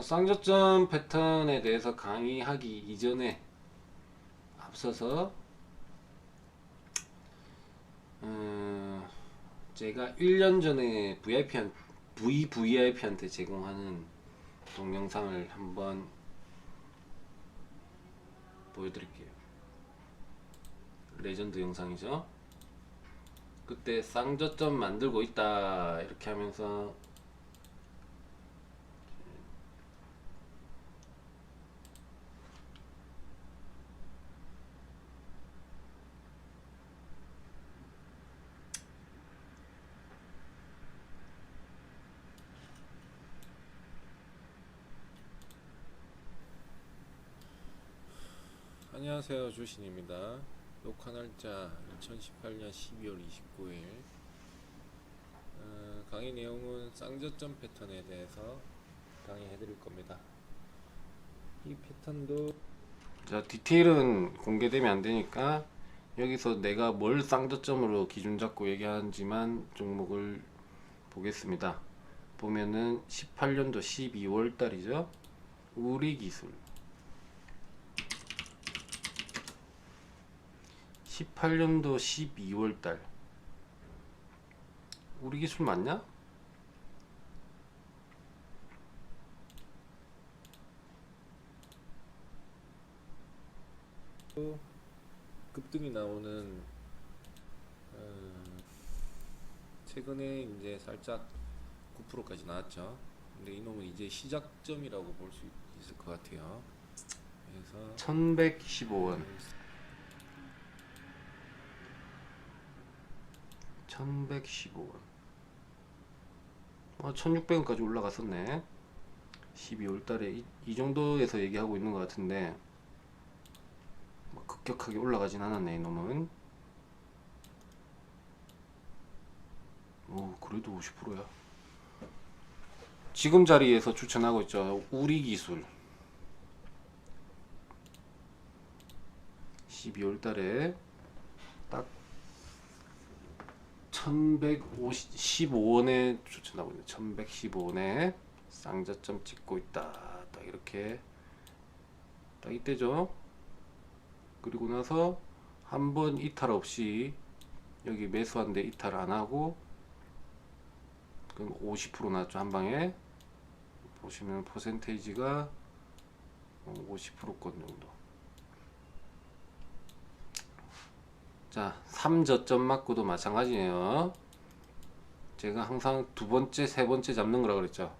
쌍저점 패턴에 대해서 강의하기 이전에 앞서서 음, 제가 1년 전에 VIP한 VVIP한테 제공하는 동영상을 한번 보여드릴게요. 레전드 영상이죠. 그때 쌍저점 만들고 있다 이렇게 하면서 안녕하세요 주신입니다. 녹화 날짜 2018년 12월 29일. 어, 강의 내용은 쌍저점 패턴에 대해서 강의해 드릴 겁니다. 이 패턴도 자 디테일은 공개되면 안 되니까 여기서 내가 뭘 쌍저점으로 기준 잡고 얘기하는지만 종목을 보겠습니다. 보면은 18년도 12월 달이죠. 우리 기술 18년도 12월 달 우리 기술 맞냐? 급등이 나오는 어, 최근에 이제 살짝 9%까지 나왔죠. 근데 이놈은 이제 시작점이라고 볼 수 있을 것 같아요. 그래서 1115원 1115원 아, 1600원까지 올라갔었네. 12월 달에 이, 이 정도에서 얘기하고 있는 것 같은데 뭐 급격하게 올라가진 않았네 이놈은. 오 그래도 50%야. 지금 자리에서 추천하고 있죠. 우리 기술. 12월 달에 딱 1115원에 추천하고 있는. 1115원에 쌍저점 찍고 있다. 딱 이렇게. 딱 이때죠. 그리고 나서 한 번 이탈 없이 여기 매수한데 이탈 안 하고 그럼 50% 나왔죠 한 방에. 보시면 퍼센테이지가 50%권 정도 자, 3저점 맞고도 마찬가지예요. 제가 항상 두 번째, 세 번째 잡는 거라 그랬죠.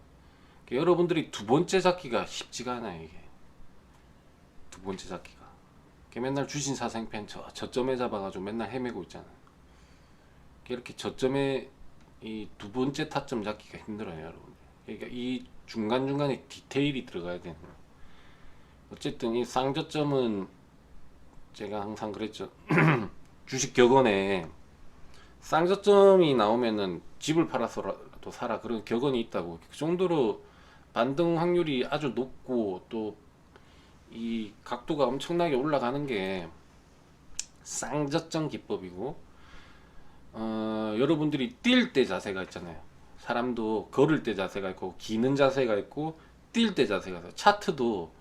여러분들이 두 번째 잡기가 쉽지가 않아요, 이게. 두 번째 잡기가. 이게 맨날 주신 사생팬 저, 저점에 잡아가지고 맨날 헤매고 있잖아요. 이렇게 저점에 이 두 번째 타점 잡기가 힘들어요, 여러분. 그러니까 이 중간중간에 디테일이 들어가야 되는 거예요. 어쨌든 이 쌍저점은 제가 항상 그랬죠. 주식 격언에 쌍저점이 나오면은 집을 팔아서라도 사라 그런 격언이 있다고. 그 정도로 반등 확률이 아주 높고 또 이 각도가 엄청나게 올라가는 게 쌍저점 기법이고 어, 여러분들이 뛸 때 자세가 있잖아요. 사람도 걸을 때 자세가 있고 기는 자세가 있고 뛸 때 자세가 있어요. 차트도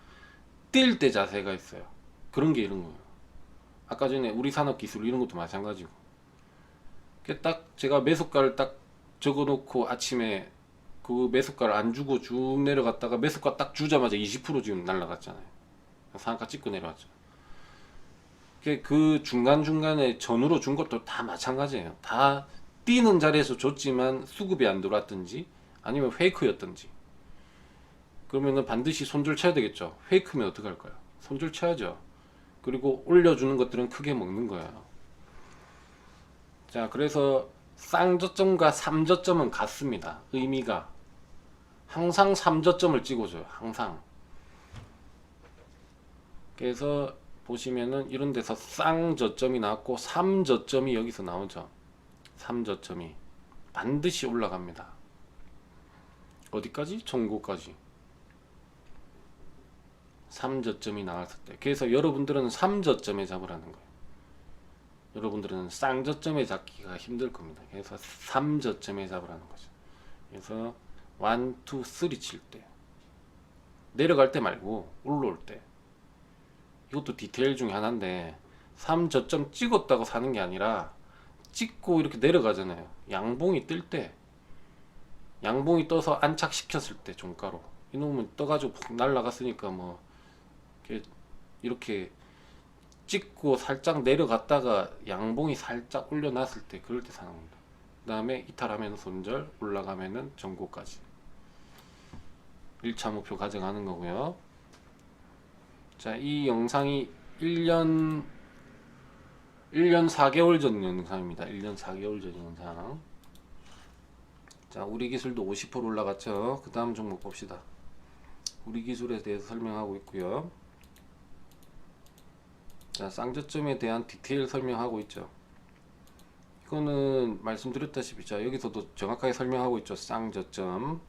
뛸 때 자세가 있어요. 그런 게 이런 거예요 아까 전에 우리 산업 기술 이런 것도 마찬가지고. 그딱 제가 매수가를 딱 적어놓고 아침에 그 매수가를 안 주고 쭉 내려갔다가 매수가 딱 주자마자 20% 지금 날라갔잖아요. 상한가 찍고 내려왔죠. 그그 중간 중간에 전후로 준 것도 다 마찬가지예요. 다 뛰는 자리에서 줬지만 수급이 안 들어왔든지 아니면 페이크였든지. 그러면은 반드시 손절 쳐야 되겠죠. 페이크면 어떻게 할까요? 손절 쳐야죠. 그리고 올려주는 것들은 크게 먹는 거예요. 자, 그래서 쌍저점과 삼저점은 같습니다. 의미가 항상 삼저점을 찍어줘요. 항상. 그래서 보시면은 이런 데서 쌍저점이 나왔고 삼저점이 여기서 나오죠. 삼저점이 반드시 올라갑니다. 어디까지? 전고까지. 3저점이 나왔을 때. 그래서 여러분들은 3저점에 잡으라는 거예요. 여러분들은 쌍저점에 잡기가 힘들 겁니다. 그래서 3저점에 잡으라는 거죠. 그래서 1, 2, 3 칠 때. 내려갈 때 말고 올라올 때. 이것도 디테일 중에 하나인데 3저점 찍었다고 사는 게 아니라 찍고 이렇게 내려가잖아요. 양봉이 뜰 때. 양봉이 떠서 안착시켰을 때 종가로. 이놈은 떠가지고 푹 날라갔으니까 뭐 이렇게, 찍고 살짝 내려갔다가 양봉이 살짝 올려놨을 때 그럴 때 사는 겁니다. 그 다음에 이탈하면 손절 올라가면은 전고까지. 1차 목표 가져가는 거고요. 자 이 영상이 1년 1년 4개월 전 영상입니다. 1년 4개월 전 영상. 자 우리 기술도 50% 올라갔죠? 그 다음 종목 봅시다. 우리 기술에 대해서 설명하고 있고요 자 쌍저점에 대한 디테일 설명하고 있죠. 이거는 말씀드렸다시피 자 여기서도 정확하게 설명하고 있죠. 쌍저점.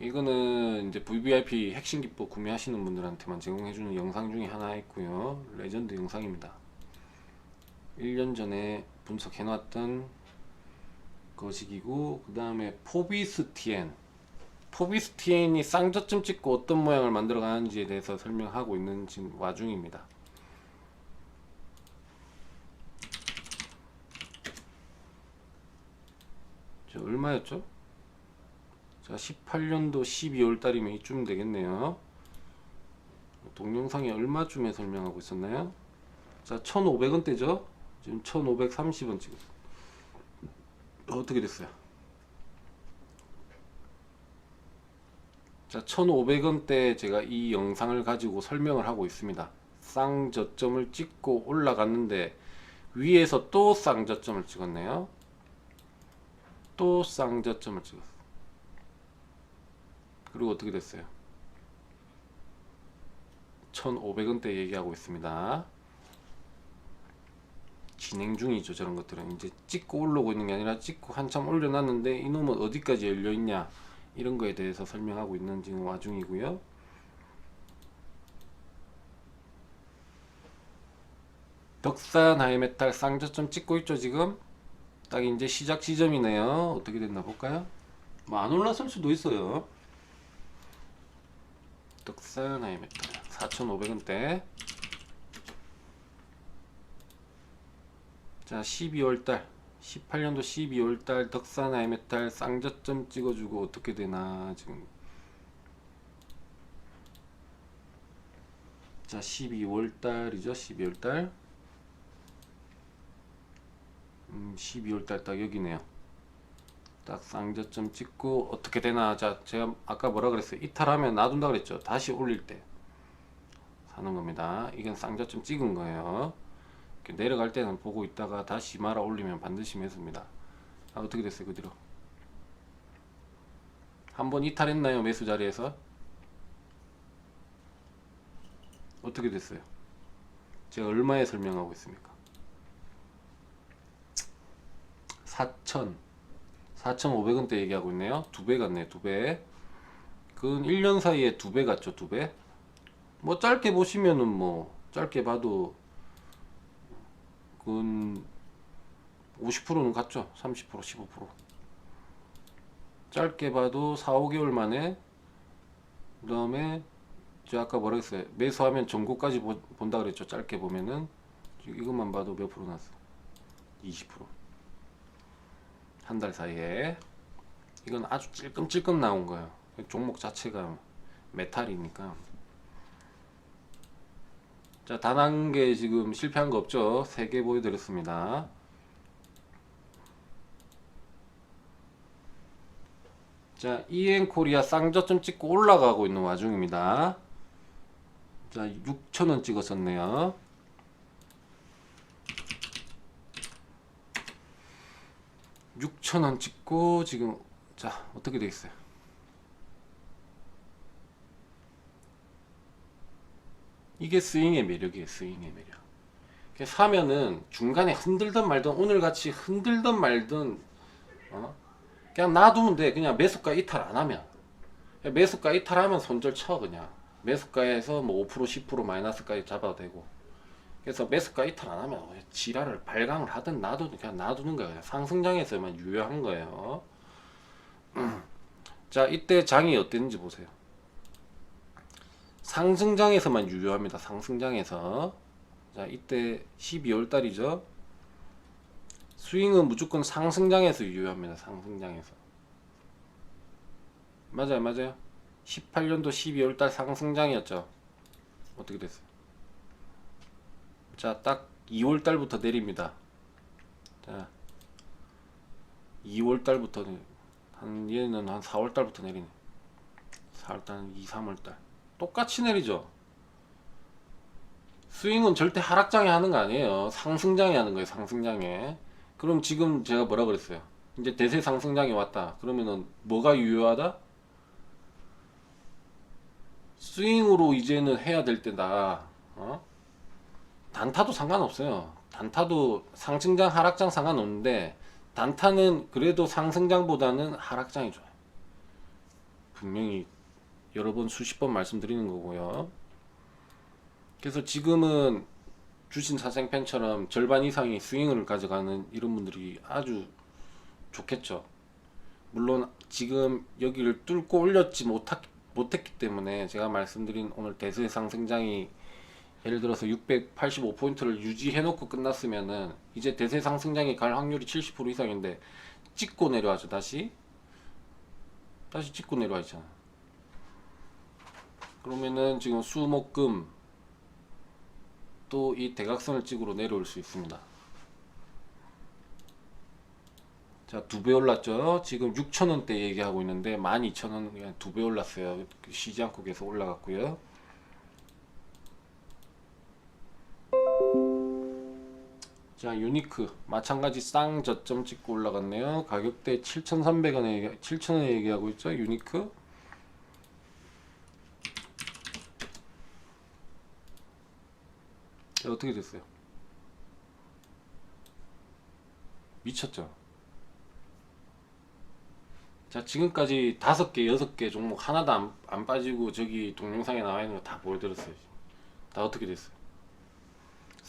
이거는 이제 VVIP 핵심 기법 구매하시는 분들한테만 제공해주는 영상 중에 하나 있고요. 레전드 영상입니다. 1년 전에 분석해 놨던 거식이고 그 다음에 포비스티엔. 포비스티엔이 쌍저점 찍고 어떤 모양을 만들어 가는지에 대해서 설명하고 있는 지금 와중입니다 저 얼마였죠? 자 18년도 12월 달이면 이쯤 되겠네요 동영상이 얼마쯤에 설명하고 있었나요? 자 1500원대죠? 지금 1530원 찍었어 어떻게 됐어요? 자 1500원대 제가 이 영상을 가지고 설명을 하고 있습니다 쌍저점을 찍고 올라갔는데 위에서 또 쌍저점을 찍었네요 또 쌍저점을 찍었어. 그리고 어떻게 됐어요? 1500원대 얘기하고 있습니다. 진행 중이죠 저런 것들은. 이제 찍고 올라오고 있는 게 아니라 찍고 한참 올려놨는데 이놈은 어디까지 열려있냐 이런 거에 대해서 설명하고 있는 지금 와중이고요. 덕산 하이메탈 쌍저점 찍고 있죠 지금 딱 이제 시작 지점이네요. 어떻게 됐나 볼까요? 뭐 안 올랐을 수도 있어요. 덕산 하이메탈 4,500원대. 자 12월달. 18년도 12월달 덕산 하이메탈 쌍저점 찍어주고 어떻게 되나 지금. 자 12월달이죠 12월달 음, 12월달 딱 여기네요. 딱 쌍저점 찍고 어떻게 되나 자 제가 아까 뭐라 그랬어요? 이탈하면 놔둔다 그랬죠? 다시 올릴 때. 사는 겁니다. 이건 쌍저점 찍은 거예요. 내려갈 때는 보고 있다가 다시 말아 올리면 반드시 매수입니다. 아 어떻게 됐어요 그 뒤로? 한번 이탈했나요 매수 자리에서? 어떻게 됐어요? 제가 얼마에 설명하고 있습니까 4천 4,500원대 얘기하고 있네요. 두 배 같네, 두 배. 그건 1년 사이에 두 배 같죠, 두 배. 뭐 짧게 보시면은 뭐 짧게 봐도 그건 50%는 갔죠. 30% 15%. 짧게 봐도 4, 5개월 만에 그 다음에 제가 아까 뭐라 했어요? 매수하면 전고까지 보- 본다 그랬죠. 짧게 보면은 이것만 봐도 몇 프로 났어? 20%. 한 달 사이에 이건 아주 찔끔찔끔 나온 거예요. 종목 자체가 메탈이니까. 자, 단한개 지금 실패한 거 없죠? 세개 보여드렸습니다. 자, EN 코리아 쌍저점 찍고 올라가고 있는 와중입니다. 자, 6,000원 찍었었네요. 6,000원 찍고 지금 자 어떻게 돼 있어요? 이게 스윙의 매력이에요 스윙의 매력. 사면은 중간에 흔들던 말던 오늘 같이 흔들던 말던 어? 그냥 놔두면 돼. 그냥 매수가 이탈 안 하면. 매수가 이탈하면 손절 쳐 그냥. 매수가에서 뭐 5% 10% 마이너스까지 잡아도 되고 그래서 매수가 이탈 안 하면 어, 지랄을 발광을 하든 놔두든 그냥 놔두는 거예요. 그냥 상승장에서만 유효한 거예요. 자, 이때 장이 어땠는지 보세요. 상승장에서만 유효합니다. 상승장에서. 자, 이때 12월 달이죠. 스윙은 무조건 상승장에서 유효합니다. 상승장에서. 맞아요, 맞아요. 18년도 12월 달 상승장이었죠. 어떻게 됐어요? 자, 딱 2월 달부터 내립니다. 자, 2월 달부터 한 얘는 한 4월 달부터 내리네. 4월 달, 2, 3월 달. 똑같이 내리죠. 스윙은 절대 하락장에 하는 거 아니에요. 상승장에 하는 거예요. 상승장에. 그럼 지금 제가 뭐라 그랬어요? 이제 대세 상승장에 왔다. 그러면은 뭐가 유효하다? 스윙으로 이제는 해야 될 때다. 어? 단타도 상관없어요. 단타도 상승장, 하락장 상관없는데 단타는 그래도 상승장보다는 하락장이 좋아요. 분명히 여러 번 수십 번 말씀드리는 거고요. 그래서 지금은 주신 사생팬처럼 절반 이상이 스윙을 가져가는 이런 분들이 아주 좋겠죠. 물론 지금 여기를 뚫고 올렸지 못하, 못했기 때문에 제가 말씀드린 오늘 대세 상승장이 예를 들어서 685포인트를 유지해놓고 끝났으면은 이제 대세 상승장이 갈 확률이 70% 이상인데 찍고 내려와죠 다시 다시 찍고 내려와 있잖아. 그러면은 지금 수목금 또 이 대각선을 찍으로 내려올 수 있습니다. 자, 두 배 올랐죠? 지금 6,000원대 얘기하고 있는데 12,000원 그냥 두 배 올랐어요. 쉬지 않고 계속 올라갔고요. 자, 유니크 마찬가지 쌍 저점 찍고 올라갔네요. 가격대 7,300원에 7,000원에 얘기하고 있죠? 유니크. 자, 어떻게 됐어요? 미쳤죠? 자, 지금까지 다섯 개, 여섯 개 종목 하나도 안, 안 빠지고 저기 동영상에 나와 있는 거 다 보여드렸어요. 다 어떻게 됐어요?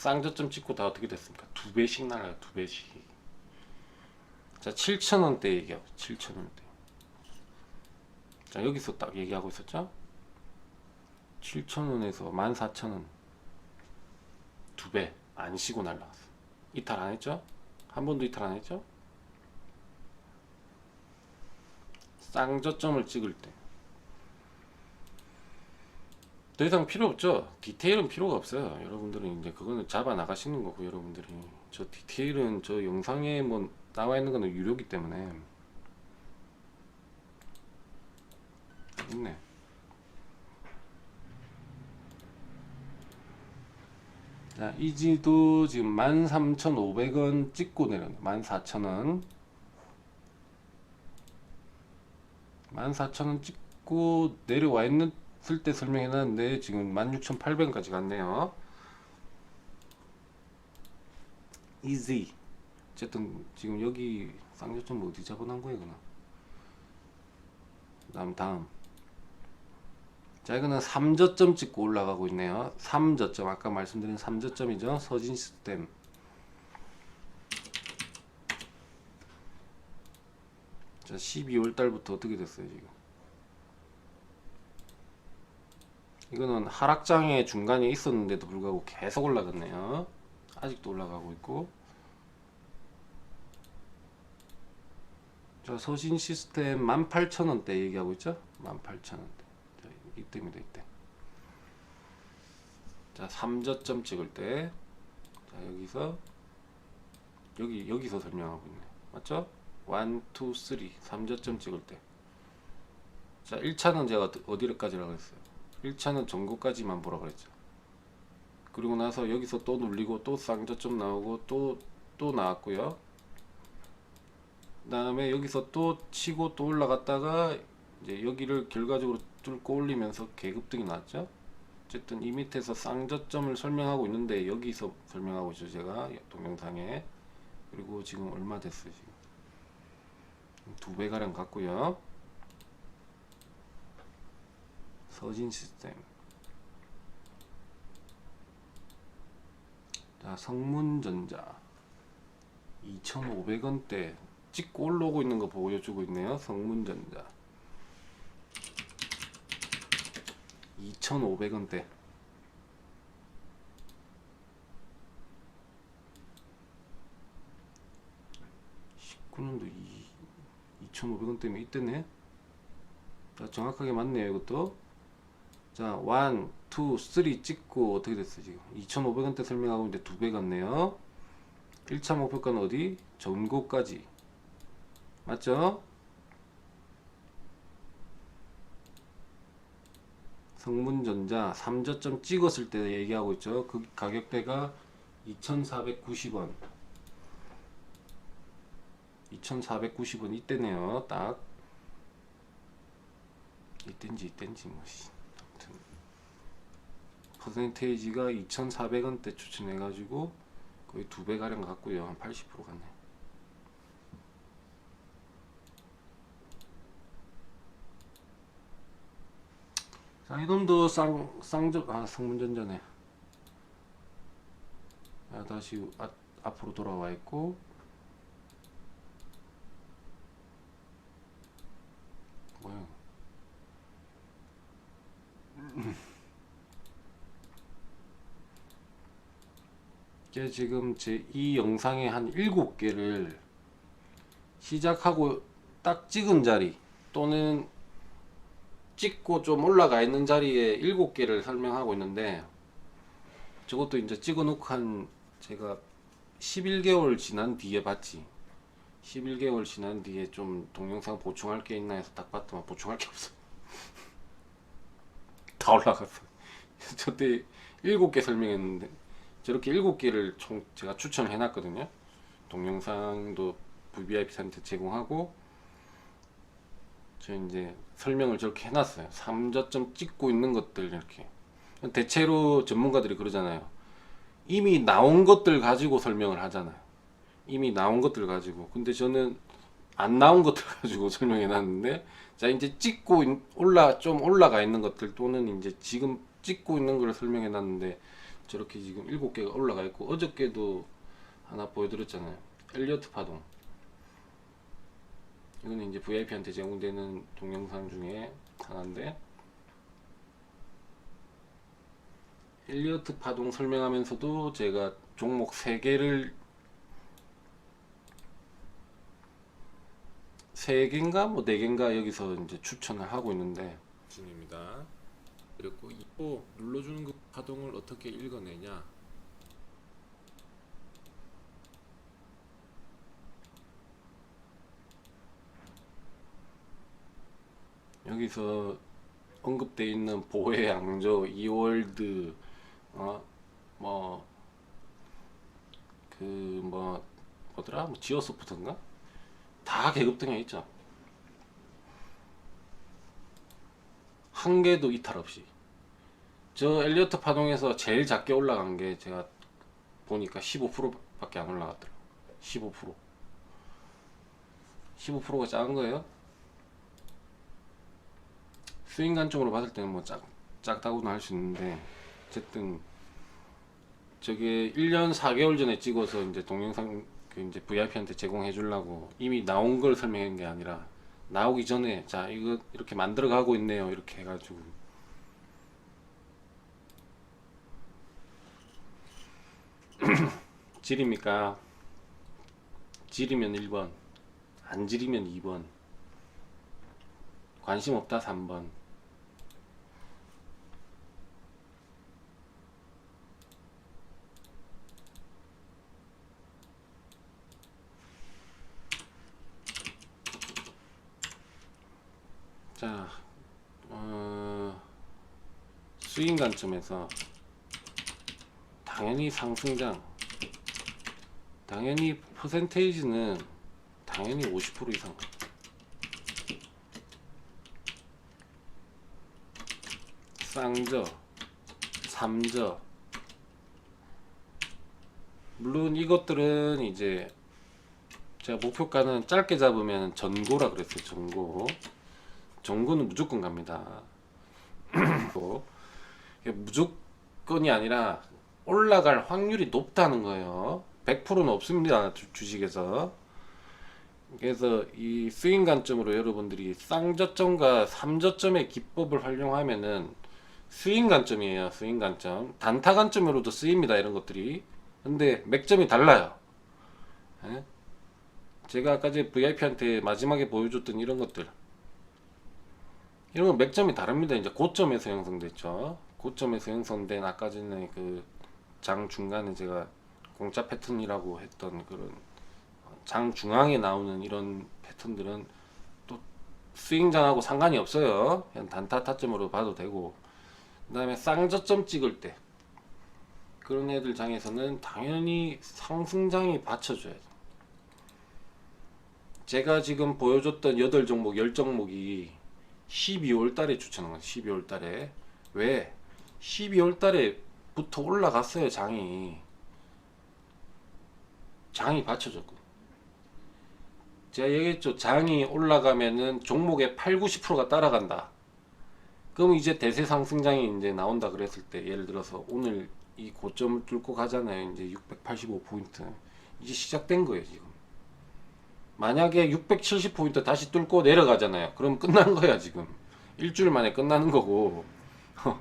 쌍저점 찍고 다 어떻게 됐습니까? 두 배씩 날아요, 두 배씩. 자, 7,000원대 얘기하고, 7,000원대. 자, 여기서 딱 얘기하고 있었죠? 7,000원에서 14,000원. 두 배. 안 쉬고 날라갔어. 이탈 안 했죠? 한 번도 이탈 안 했죠? 쌍저점을 찍을 때. 더 이상 필요 없죠. 디테일은 필요가 없어요. 여러분들은 이제 그거는 잡아 나가시는 거고 여러분들이 저 디테일은 저 영상에 뭐 나와 있는 거는 유료기 때문에 있네. 자, 이 지도 지금 13,500원 찍고 내렸네. 14,000원. 14,000원 찍고 내려와 있는 쓸 때 설명해 놨는데 지금 16,800원까지 갔네요. easy. 어쨌든 지금 여기 쌍저점 어디 잡아놓은 거예요, 그나? 다음 다음. 자, 이거는 3저점 찍고 올라가고 있네요. 3저점 아까 말씀드린 3저점이죠. 서진 시스템. 자, 12월 달부터 어떻게 됐어요, 지금? 이거는 하락장의 중간에 있었는데도 불구하고 계속 올라갔네요. 아직도 올라가고 있고. 자, 서신 시스템 18,000원대 얘기하고 있죠? 18,000원대. 자, 이때입니다, 이때. 자, 3저점 찍을 때. 자, 여기서 여기 여기서 설명하고 있네. 맞죠? 1 2 3 3저점 찍을 때. 자, 1차는 제가 어디- 어디까지라고 했어요? 1차는 전고까지만 보라 그랬죠. 그리고 나서 여기서 또 눌리고 또 쌍저점 나오고 또 또 나왔고요. 그다음에 여기서 또 치고 또 올라갔다가 이제 여기를 결과적으로 뚫고 올리면서 계급등이 나왔죠. 어쨌든 이 밑에서 쌍저점을 설명하고 있는데 여기서 설명하고 있죠 제가 동영상에 그리고 지금 얼마 됐어요 지금 두 배 가량 갔고요. 서진 시스템. 자, 성문전자. 2,500원대 찍고 올라오고 있는 거 보여주고 있네요. 성문전자. 2,500원대. (19년도) 년도 2,500원대면 이때네 자 정확하게 맞네요 이것도 자, 1, 2, 3 찍고 어떻게 됐어 지금? 2,500원대 설명하고 있는데 두배 같네요. 1차 목표가는 어디? 전고까지. 맞죠? 성문전자 3저점 찍었을 때 얘기하고 있죠. 그 가격대가 2,490원. 2,490원 이때네요. 딱. 이땐지 이땐지 뭐 퍼센테이지가 2,400원대 추천해가지고 거의 두 배 가량 갔고요. 한 80% 갔네. 자, 이놈도 쌍 쌍적 아 성문전자네. 자, 다시 아, 앞으로 돌아와 있고 뭐야? 이게 지금 제 이 영상에 한 7개를 시작하고 딱 찍은 자리 또는 찍고 좀 올라가 있는 자리에 7개를 설명하고 있는데 저것도 이제 찍어 놓고 한 제가 11개월 지난 뒤에 봤지. 11개월 지난 뒤에 좀 동영상 보충할 게 있나 해서 딱 봤더만 보충할 게 없어. 다 올라갔어. 저때 7개 설명했는데 저렇게 7개를 총 제가 추천해 놨거든요. 동영상도 VVIP한테 제공하고 저 이제 설명을 저렇게 해놨어요. 3저점 찍고 있는 것들 이렇게 대체로 전문가들이 그러잖아요. 이미 나온 것들 가지고 설명을 하잖아요. 이미 나온 것들 가지고. 근데 저는 안 나온 것들 가지고 설명해 놨는데 자 이제 찍고 있- 올라 좀 올라가 있는 것들 또는 이제 지금 찍고 있는 걸 설명해 놨는데 저렇게 지금 일곱 개가 올라가 있고 어저께도 하나 보여드렸잖아요. 엘리어트 파동. 이거는 이제 VIP한테 제공되는 동영상 중에 하나인데 엘리어트 파동 설명하면서도 제가 종목 3개를 3개인가 뭐 4개인가 여기서 이제 추천을 하고 있는데 중입니다. 그리고 이거 눌러주는 그 파동을 어떻게 읽어내냐? 여기서 언급돼 있는 보혜 양조 이월드 어뭐 그뭐 뭐더라? 뭐 지오소프트인가? 다 계급 등에 있죠. 한 개도 이탈 없이 저 엘리어트 파동에서 제일 작게 올라간 게 제가 보니까 15%밖에 안 올라갔더라고. 15% 15%가 작은 거예요? 스윙 관점으로 봤을 때는 뭐 작, 작다고는 할 수 있는데 어쨌든 저게 1년 4개월 전에 찍어서 이제 동영상 그 이제 VIP한테 제공해 주려고 이미 나온 걸 설명한 게 아니라 나오기 전에 자 이거 이렇게 만들어 가고 있네요. 이렇게 해가지고 질입니까? 질이면 1번 안 질이면 2번 관심 없다 3번 자 어, 스윙 관점에서 당연히 상승장 당연히 퍼센테이지는 당연히 50% 이상 쌍저, 삼저. 물론 이것들은 이제 제가 목표가는 짧게 잡으면 전고라 그랬어요. 전고. 전고는 무조건 갑니다. 무조건이 아니라 올라갈 확률이 높다는 거예요. 100%는 없습니다. 주- 주식에서. 그래서 이 스윙 관점으로 여러분들이 쌍저점과 삼저점의 기법을 활용하면은 스윙 관점이에요. 스윙 관점. 단타 관점으로도 쓰입니다. 이런 것들이. 근데 맥점이 달라요. 예? 제가 아까 제 VIP한테 마지막에 보여줬던 이런 것들. 이런 건 맥점이 다릅니다. 이제 고점에서 형성됐죠. 고점에서 형성된 아까 전에 그 장 중간에 제가 공짜 패턴이라고 했던 그런 장 중앙에 나오는 이런 패턴들은 또 스윙장하고 상관이 없어요. 그냥 단타 타점으로 봐도 되고. 그 다음에 쌍저점 찍을 때 그런 애들 장에서는 당연히 상승장이 받쳐줘야 돼. 제가 지금 보여줬던 8종목, 10종목이 12월 달에 추천한 거예요. 12월 달에. 왜? 12월 달에 부터 올라갔어요, 장이. 장이 받쳐줬고. 제가 얘기했죠. 장이 올라가면은 종목의 8, 90%가 따라간다. 그럼 이제 대세 상승장이 이제 나온다 그랬을 때 예를 들어서 오늘 이 고점을 뚫고 가잖아요. 이제 685포인트. 이제 시작된 거예요, 지금. 만약에 670포인트 다시 뚫고 내려가잖아요. 그럼 끝난 거야, 지금. 일주일 만에 끝나는 거고.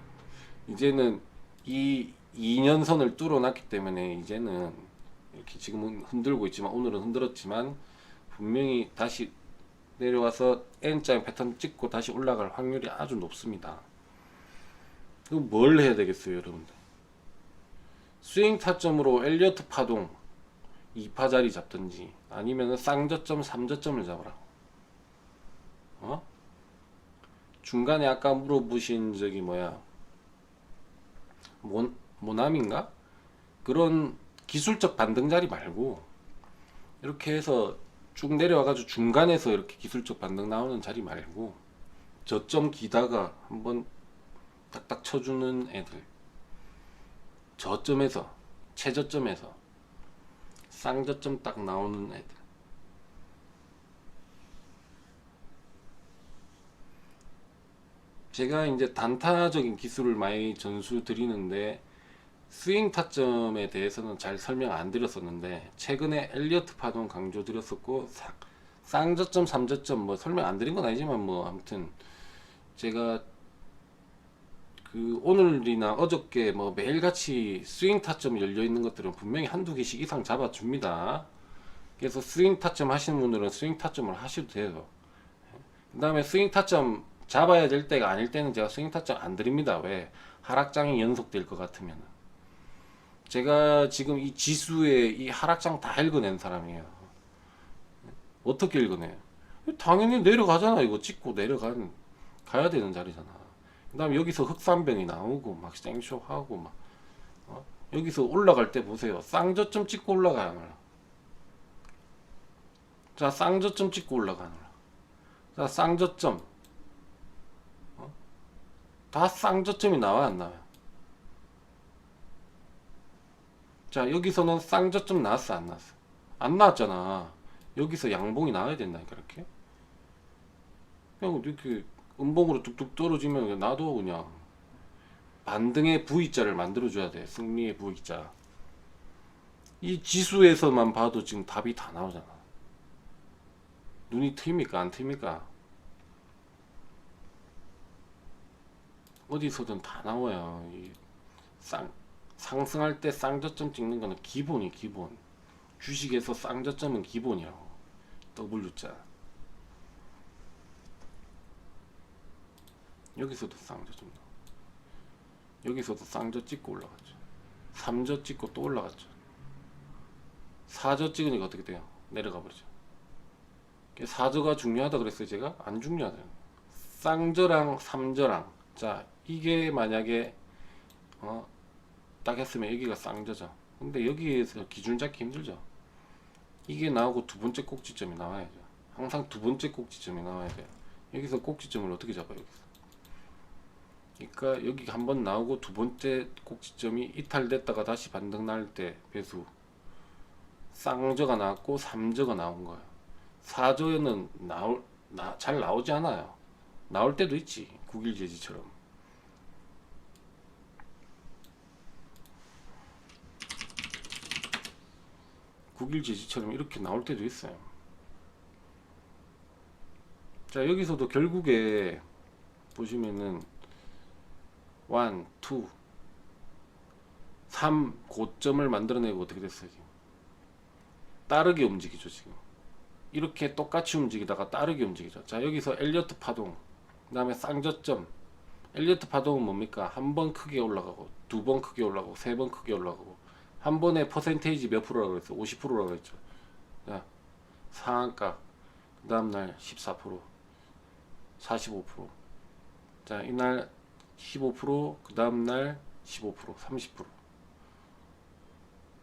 이제는 이 2년선을 뚫어놨기 때문에 이제는 이렇게 지금은 흔들고 있지만 오늘은 흔들었지만 분명히 다시 내려와서 N자 패턴 찍고 다시 올라갈 확률이 아주 높습니다. 그럼 뭘 해야 되겠어요, 여러분들? 스윙 타점으로 엘리어트 파동 2파자리 잡든지 아니면은 쌍저점 3저점을 잡으라고. 어? 중간에 아까 물어보신 적이 뭐야? 모, 모남인가? 그런 기술적 반등 자리 말고 이렇게 해서 쭉 내려와가지고 중간에서 이렇게 기술적 반등 나오는 자리 말고 저점 기다가 한번 딱딱 쳐주는 애들 저점에서 최저점에서 쌍저점 딱 나오는 애들 제가 이제 단타적인 기술을 많이 전수 드리는데 스윙 타점에 대해서는 잘 설명 안 드렸었는데 최근에 엘리어트 파동 강조 드렸었고 사- 쌍저점, 삼저점 뭐 설명 안 드린 건 아니지만 뭐 아무튼 제가 그 오늘이나 어저께 뭐 매일같이 스윙 타점 열려 있는 것들은 분명히 한두 개씩 이상 잡아 줍니다. 그래서 스윙 타점 하시는 분들은 스윙 타점을 하셔도 돼요. 그 다음에 스윙 타점 잡아야 될 때가 아닐 때는 제가 스윙 타점 안 드립니다. 왜? 하락장이 연속될 것 같으면. 제가 지금 이 지수의 이 하락장 다 읽어낸 사람이에요. 어떻게 읽어내요? 당연히 내려가잖아. 이거 찍고 내려간, 가야 되는 자리잖아. 그 다음에 여기서 흑산병이 나오고, 막 생쇼하고, 막, 어? 여기서 올라갈 때 보세요. 쌍저점 찍고 올라가야 말라. 자, 쌍저점 찍고 올라가는 거야. 자, 쌍저점. 어? 다 쌍저점이 나와, 안 나와요? 자, 여기서는 쌍저점 나왔어, 안 나왔어? 안 나왔잖아. 여기서 양봉이 나와야 된다니까, 이렇게. 그냥 이렇게 음봉으로 뚝뚝 떨어지면 놔둬, 그냥. 반등의 V자를 만들어줘야 돼. 승리의 V자. 이 지수에서만 봐도 지금 답이 다 나오잖아. 눈이 트입니까? 안 트입니까? 어디서든 다 나와요. 이 쌍, 상승할 때 쌍저점 찍는 거는 기본이 기본. 주식에서 쌍저점은 기본이라고. W자. 여기서도 쌍저점 나와. 여기서도 쌍저 찍고 올라갔죠. 3저 찍고 또 올라갔죠. 4저 찍으니까 어떻게 돼요? 내려가 버리죠. 4저가 중요하다 그랬어요, 제가? 안 중요하다. 쌍저랑 3저랑. 자, 이게 만약에, 어, 딱 했으면 여기가 쌍저죠. 근데 여기에서 기준 잡기 힘들죠. 이게 나오고 두 번째 꼭지점이 나와야죠. 항상 두 번째 꼭지점이 나와야 돼요. 여기서 꼭지점을 어떻게 잡아요, 여기서? 그러니까 여기 한 번 나오고 두 번째 꼭지점이 이탈됐다가 다시 반등 날 때 배수 쌍저가 나왔고 삼저가 나온 거예요. 사저는 나올 나, 잘 나오지 않아요. 나올 때도 있지. 국일 제지처럼. 국일 제지처럼 이렇게 나올 때도 있어요. 자, 여기서도 결국에 보시면은 1, 2, 3 고점을 만들어내고 어떻게 됐어요 지금? 따르게 움직이죠 지금. 이렇게 똑같이 움직이다가 따르게 움직이죠. 자 여기서 엘리어트 파동 그 다음에 쌍저점. 엘리어트 파동은 뭡니까? 한 번 크게 올라가고 두 번 크게 올라가고 세 번 크게 올라가고 한 번에 퍼센테이지 몇 프로라고 그랬어 50%라고 그랬죠 자 상한가 그 다음날 14% 45%. 자, 이날 15%, 그 다음날 15%, 30%.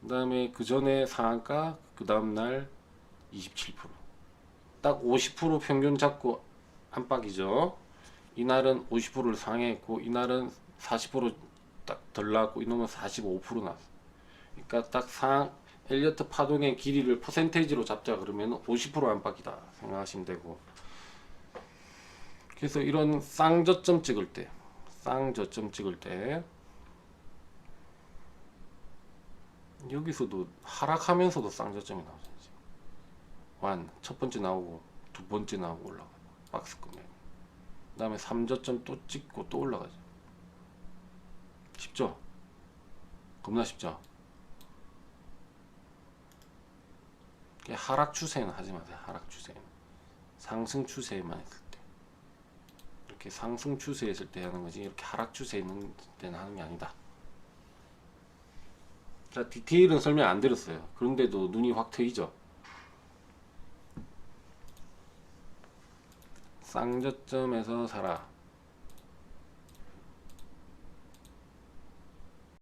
그 다음에 그 전에 상한가, 그 다음날 27%. 딱 50% 평균 잡고 안팎이죠. 이날은 50%를 상회했고, 이날은 40%딱 덜 나왔고, 이놈은 45% 나왔어. 그러니까 딱 상, 엘리어트 파동의 길이를 퍼센테이지로 잡자 그러면 50% 안팎이다 생각하시면 되고, 그래서 이런 쌍저점 찍을 때, 쌍저점 찍을 때 여기서도 하락하면서도 쌍저점이 나오죠. 완, 첫 번째 나오고 두 번째 나오고 올라가. 박스권에. 그다음에 삼저점 또 찍고 또 올라가죠. 쉽죠? 겁나 쉽죠? 이게 하락 추세는 하지 마세요. 하락 추세는 상승 추세만 있을 때. 이렇게 상승 추세에 있을 때 하는 거지 이렇게 하락 추세에 있는 때는 하는 게 아니다. 자 디테일은 설명 안 드렸어요. 그런데도 눈이 확 트이죠. 쌍저점에서 사라.